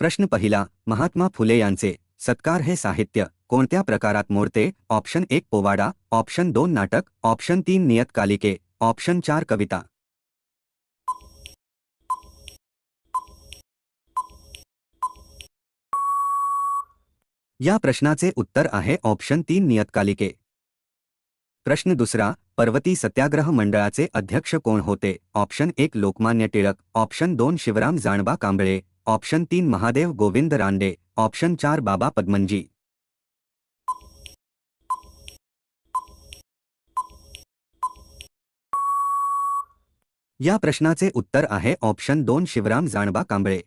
प्रश्न पहिला, महात्मा फुले यांचे सत्कार हे साहित्य कोणत्या प्रकारात मोडते? ऑप्शन एक, पोवाडा. ऑप्शन दोन, नाटक. ऑप्शन तीन, नियतकालिके. ऑप्शन चार, कविता. या प्रश्नाचे उत्तर आहे ऑप्शन तीन, नियतकालिके. प्रश्न दुसरा, पर्वती सत्याग्रह मंडळाचे अध्यक्ष कोण होते? ऑप्शन एक, लोकमान्य टिळक. ऑप्शन दोन, शिवराम जाणबा कांबळे. ऑप्शन तीन महादेव गोविंद रांडे, ऑप्शन चार बाबा पद्मनजी या प्रश्नाचे उत्तर आहे ऑप्शन दोन शिवराम जाणबा कांबळे.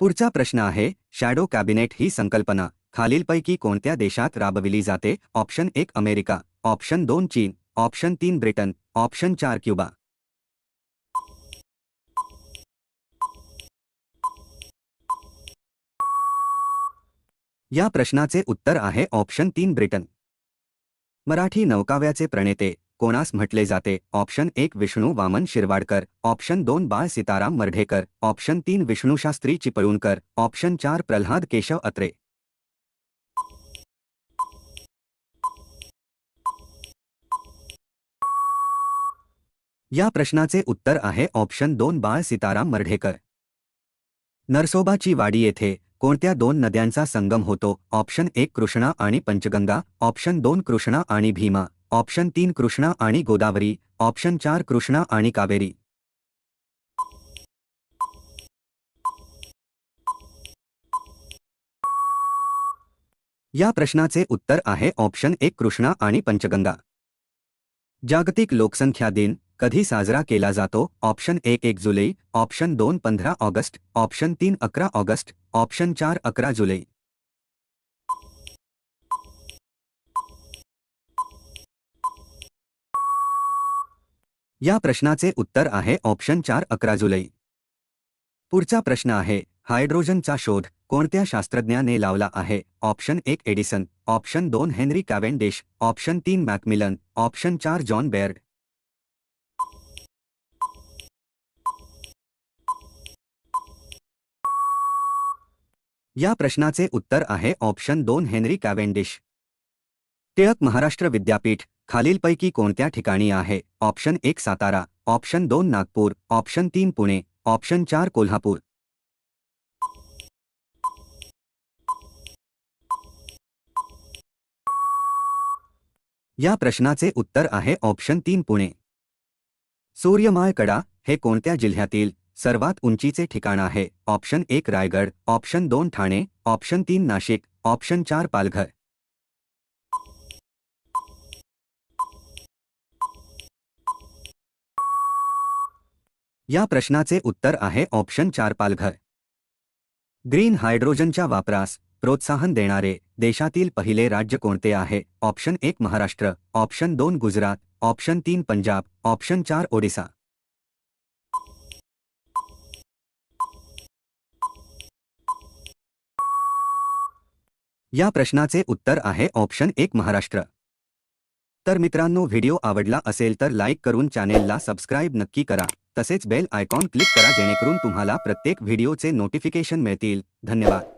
पुढचा प्रश्न आहे, शॅडो कॅबिनेट ही संकल्पना, खालीलपैकी कोणत्या देशात राबविली जाते? ऑप्शन एक अमेरिका, ऑप्शन दोन चीन, ऑप्शन तीन ब्रिटन, ऑप्शन चार क्युबा. या प्रश्नाचे उत्तर आहे ऑप्शन तीन ब्रिटन. मराठी नौकाव्याचे प्रणेते, कोणास म्हटले जाते? ऑप्शन एक विष्णू वामन शिरवाडकर, ऑप्शन दोन बाळ सीताराम मर्ढेकर, ऑप्शन तीन विष्णुशास्त्री चिपळूणकर, ऑप्शन चार प्रल्हाद केशव अत्रे. या प्रश्नाचे उत्तर आहे ऑप्शन दोन बाळ सीताराम मर्ढेकर. नरसोबाची वाडी येथे कोणत्या दोन नद्यांचा संगम होतो? ऑप्शन एक कृष्णा आणि पंचगंगा ऑप्शन दोन कृष्णा आणि भीमा ऑप्शन तीन कृष्णा आणि गोदावरी ऑप्शन चार कृष्णा आणि कावेरी. या प्रश्नाचे उत्तर आहे ऑप्शन एक कृष्णा आणि पंचगंगा. जागतिक लोकसंख्या दिन कधी साजरा केला जातो? ऑप्शन एक एक जुलै ऑप्शन दोन पंधरा ऑगस्ट ऑप्शन तीन अकरा ऑगस्ट ऑप्शन चार अकरा जुलै. या प्रश्नाचे उत्तर आहे ऑप्शन चार अकरा जुलै. पुढचा प्रश्न आहे हायड्रोजनचा शोध कोणत्या शास्त्रज्ञाने लावला आहे? ऑप्शन एक एडिसन ऑप्शन दोन हेनरी कॅवेंडिश ऑप्शन तीन मॅकमिलन ऑप्शन चार जॉन बेअर्ड. या प्रश्नाचे उत्तर आहे ऑप्शन दोन हेनरी कॅवेंडिश. टिळक महाराष्ट्र विद्यापीठ, खालीलपैकी कोणत्या ठिकाणी आहे? ऑप्शन एक सातारा, ऑप्शन दोन नागपूर, ऑप्शन तीन पुणे, ऑप्शन चार कोल्हापूर. या प्रश्नाचे उत्तर आहे ऑप्शन तीन पुणे. सूर्यमाळ कडा हे कोणत्या जिल्ह्यातील सर्वात उंचीचे ठिकाण आहे. ऑप्शन एक रायगड ऑप्शन दोन ठाणे ऑप्शन तीन नाशिक ऑप्शन चार पालघर. या प्रश्नाचे उत्तर आहे ऑप्शन चार पालघर. ग्रीन हायड्रोजनच्या वापरास प्रोत्साहन देणारे देशातील पहिले राज्य कोणते आहे? ऑप्शन एक महाराष्ट्र ऑप्शन दोन गुजरात ऑप्शन तीन पंजाब ऑप्शन चार ओडिसा. या प्रश्नाचे उत्तर आहे ऑप्शन एक महाराष्ट्र. तर मित्रांनो, व्हिडिओ आवडला असेल तर लाईक करून चॅनेलला सबस्क्राईब नक्की करा. तसेच बेल आयकॉन क्लिक करा जेणेकरून तुम्हाला प्रत्येक व्हिडिओचे नोटिफिकेशन मिळतील. धन्यवाद.